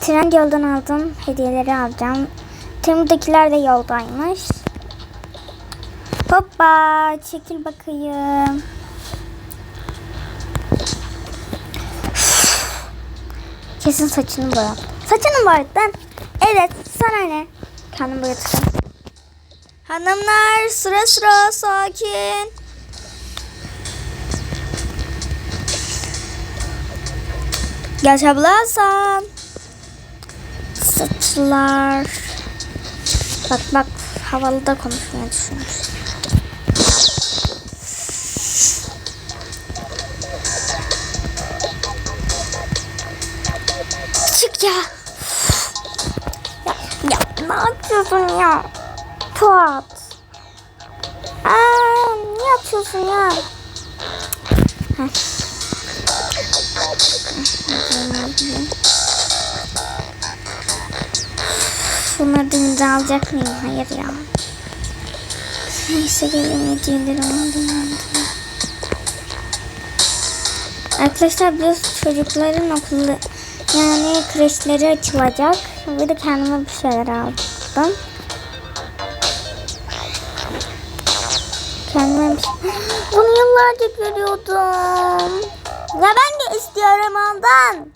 Trend yoldan aldım. Hediyeleri alacağım. Temu'dakiler de yoldaymış. Hoppa çekil bakayım. Kesin saçını boyat. Saçını boyattın. Evet sana ne? Kendim boyatacağım. Hanımlar sıra sıra sakin. Geç abla Hasan. Saçlar. Bak bak havalı da konuşmaya düşünmüş. Çık ya. Ya, ya ne yapıyorsun ya? Fuat. Aa, niye atıyorsun ya? Heh. Bunları denize alacak mıyım? Hayır ya. Neyse gelin hediyeleri alayım. Arkadaşlar biliyorsunuz çocukların okulu yani kreşleri açılacak. Bir de kendime bir şeyler aldım. Kendime bir şey... Bunu yıllarca görüyordum. Ya ben de istiyorum ondan.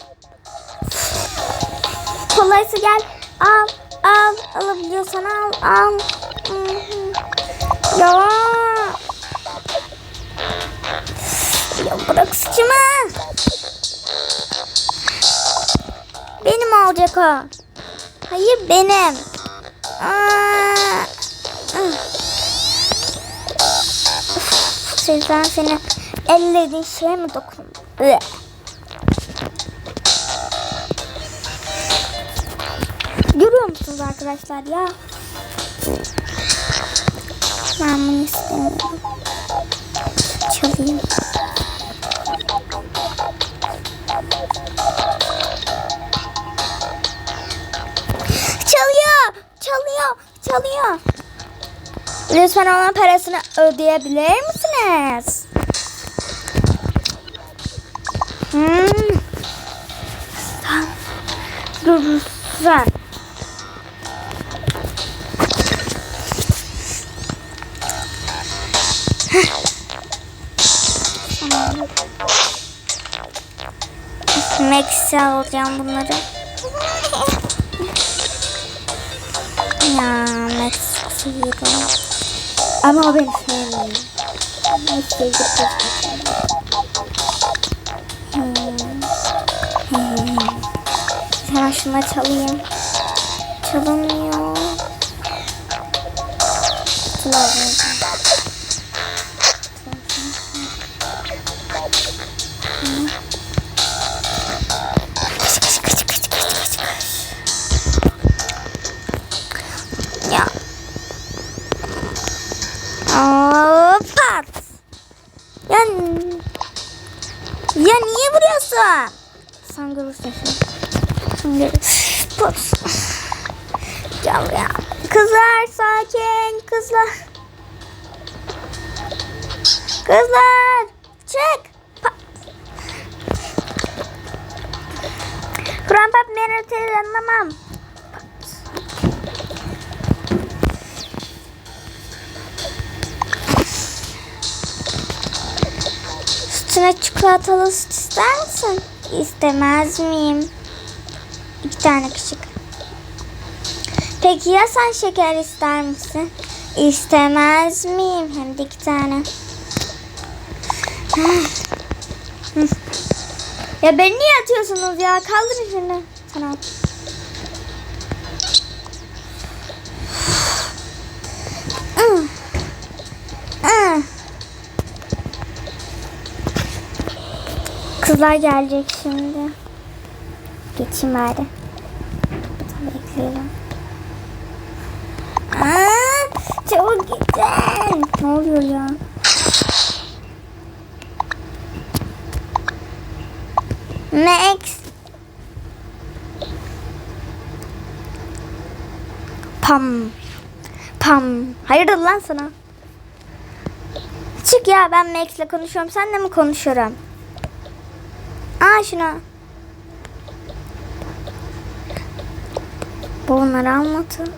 Kolaysa gel al al alabiliyorsan al al. Ya. Ya bırak sıçımı. Benim olacak o. Hayır benim. Aa. Sizden seni ellediğin şeye mi dokundu? Arkadaşlar ya? Ben bunu istemiyorum. Çalayım. Çalıyor, çalıyor, çalıyor. Lütfen ona parasını ödeyebilir misiniz? Hmm. Sen görürsen. Max'e alacağım bunları. ya Max seviyorum. Ama o beni sevmiyor. Max sevdik Hmm. Hmm. Hemen şuna çalayım. Çalınmıyor. Çalamıyorum. Niye vuruyorsun? Sen görürsün şimdi. Pat. Gel ya. Kızlar sakin kızlar. Kızlar çık. Pat. Kur'an pap ben anlamam. Üstüne çikolatalı süt ister misin? İstemez miyim? İki tane küçük. Peki ya sen şeker ister misin? İstemez miyim? Hem de iki tane. Hı. ya beni niye atıyorsunuz ya? Kaldırın şunu. Sana. Kızlar gelecek şimdi. Geçeyim bari. Bekliyorum. Aa, çabuk gidin. Ne oluyor ya? Max. Pam. Pam. Hayırdır lan sana? Çık ya ben Max'le konuşuyorum. Senle mi konuşuyorum? Aa şuna. Bunları almadı.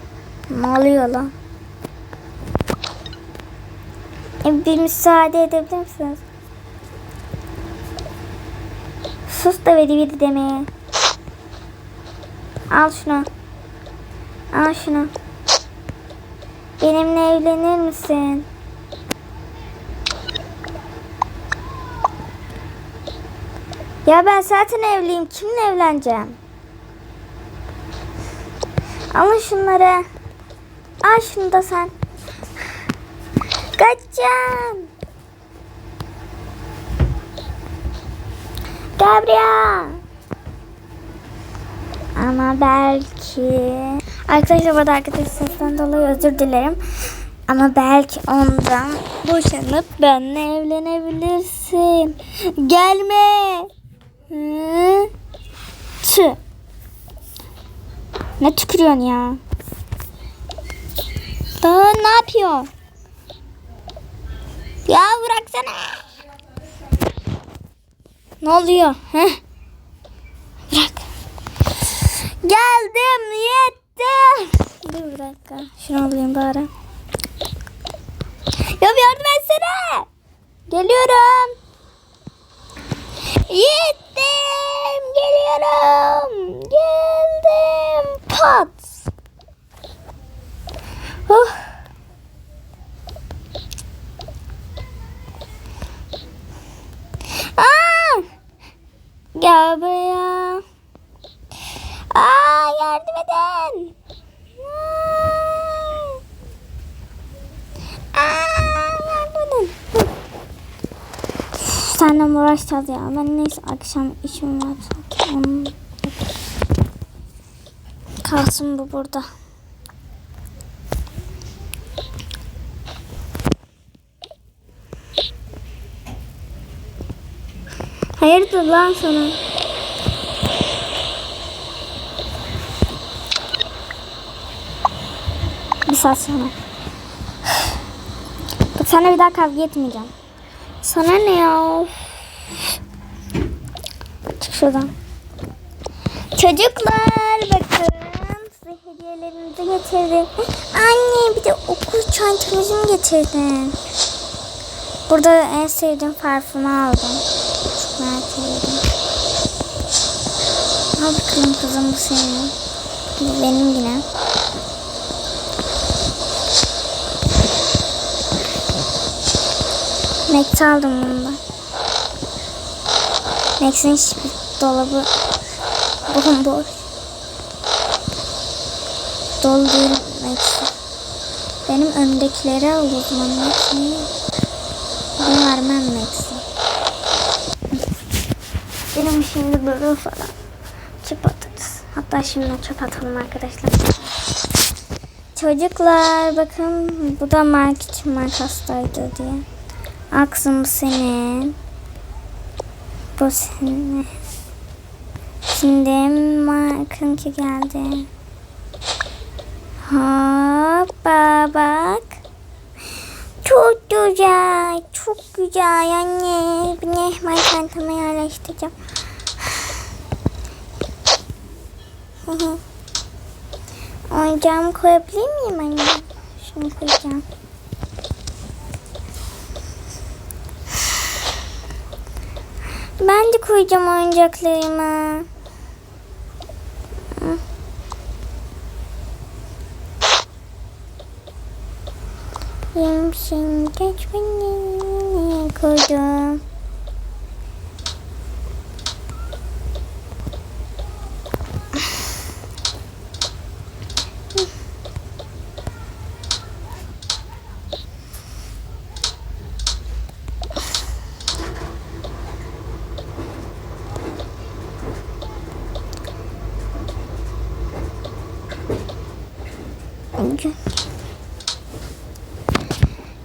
Ne oluyor lan? E, bir müsaade edebilir misiniz? Sus da veri veri demeye. Al şunu. Al şunu. Benimle evlenir misin? Ya ben zaten evliyim. Kimle evleneceğim? Alın şunları. Al şunu da sen. Kaçacağım. Gabriel. Ama belki... Arkadaşlar burada arkadaş sesten dolayı özür dilerim. Ama belki ondan boşanıp benimle evlenebilirsin. Gelme. Tüh. Ne tükürüyorsun ya? Daha ne yapıyor? Ya bıraksana. Ne oluyor? Heh. Bırak. Geldim yettim. Dur bir dakika. Şunu alayım bari. Ya bir yardım etsene. Geliyorum. Yettim. Geliyorum. Geldim. Pat. Oh. Aa! Gel buraya. Aa. Aa, yardım edin. Seninle mi uğraşacağız ya? Ben neyse akşam işim var. Kalsın bu burada. Hayırdır lan sana? Bir saat sonra. Bak sana bir daha kavga etmeyeceğim. Sana ne ya? Çık şuradan. Çocuklar bakın size hediyelerimizi getirdim. Anne bir de okul çantamızı mı getirdin? Burada en sevdiğim parfümü aldım. Merak ediyorum. Al bakalım kızım bu senin. Benim yine. Max aldım bunu da. Max'in hiçbir dolabı bomboş. Dolu değil. Benim öndekileri al o zaman Max'in. Ben vermem Max'in. Benim şimdi böyle falan. Çöp atarız. Hatta şimdi çöp atalım arkadaşlar. Çocuklar bakın bu da Mark için makastaydı diye. Aksın bu senin. Bu senin. Şimdi Mark'ınki geldi. Hoppa bak. Çok güzel. Çok güzel anne. Ne ben çantama yerleştireceğim. Oyuncağımı koyabilir miyim anne? Şunu koyacağım. Ben de koyacağım oyuncaklarımı. Hı. Yem şimdi geç beni koydum. Gün,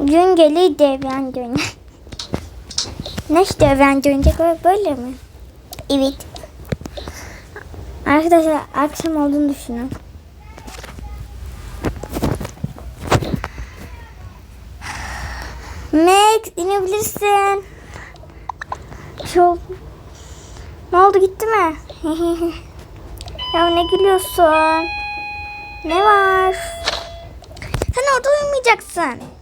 gün gelir devran döner. Nasıl devran dönecek böyle mi? Evet. Arkadaşlar akşam olduğunu düşünün. Max inebilirsin. Çok... Ne oldu gitti mi? ya ne gülüyorsun? Ne var? Sen orada uyumayacaksın.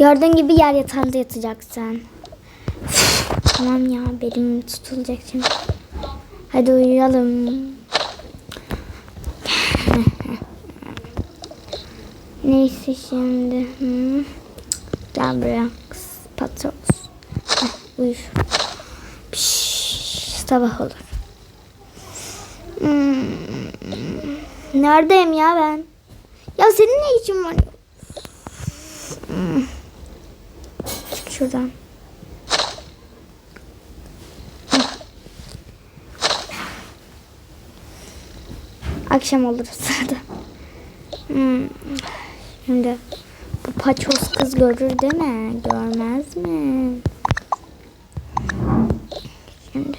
Gördüğün gibi yer yatağında yatacaksın. tamam ya belim tutulacak şimdi. Hadi uyuyalım. Neyse şimdi. Hı. Gel buraya. kız, Patos. Heh, Uyu. Piş, sabah olur. Hmm. Neredeyim ya ben? Ya senin ne işin var? Hmm. Çık şuradan. Akşam olur sırada. Hmm. Şimdi bu paçoz kız görür değil mi? Görmez mi? Şimdi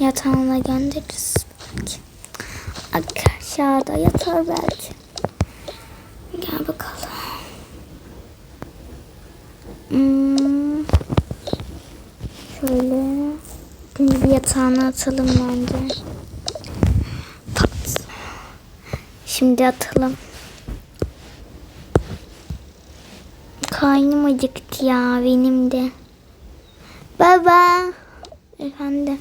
yatağına göndeririz belki. Aşağıda yatar belki. Gel bakalım. Hmm. Şöyle. Yatağına atalım bence. Pat. Şimdi atalım. Karnım acıktı ya benim de. Baba. Efendim.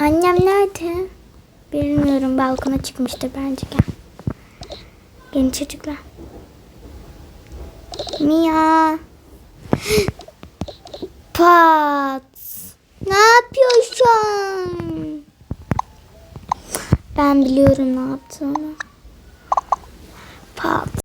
Annem nerede? Bilmiyorum balkona çıkmıştır bence gel. Gelin çocuklar. Mia. Pat. Ne yapıyorsun? Ben biliyorum ne yaptığını. Pat.